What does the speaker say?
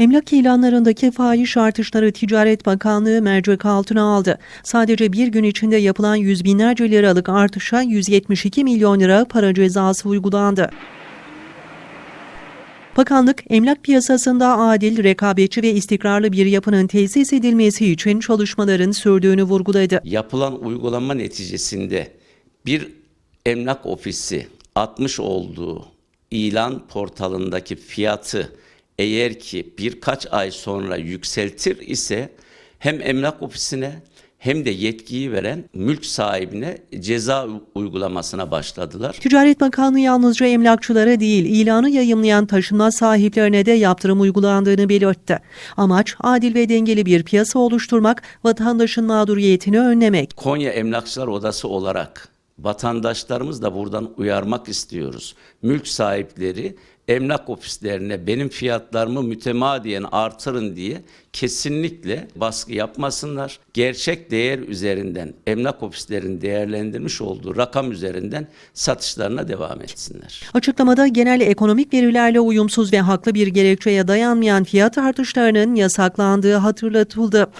Emlak ilanlarındaki fahiş artışları Ticaret Bakanlığı mercek altına aldı. Sadece bir gün içinde yapılan yüz binlerce liralık artışa 172 milyon lira para cezası uygulandı. Bakanlık, emlak piyasasında adil, rekabetçi ve istikrarlı bir yapının tesis edilmesi için çalışmaların sürdüğünü vurguladı. Yapılan uygulama neticesinde bir emlak ofisi atmış olduğu ilan portalındaki fiyatı eğer ki birkaç ay sonra yükseltir ise hem emlak ofisine hem de yetkiyi veren mülk sahibine ceza uygulamasına başladılar. Ticaret Bakanlığı yalnızca emlakçılara değil, ilanı yayımlayan taşınmaz sahiplerine de yaptırım uygulandığını belirtti. Amaç adil ve dengeli bir piyasa oluşturmak, vatandaşın mağduriyetini önlemek. Konya Emlakçılar Odası olarak vatandaşlarımız da buradan uyarmak istiyoruz. Mülk sahipleri emlak ofislerine benim fiyatlarımı mütemadiyen artırın diye kesinlikle baskı yapmasınlar. Gerçek değer üzerinden emlak ofislerin değerlendirmiş olduğu rakam üzerinden satışlarına devam etsinler. Açıklamada genel ekonomik verilerle uyumsuz ve haklı bir gerekçeye dayanmayan fiyat artışlarının yasaklandığı hatırlatıldı.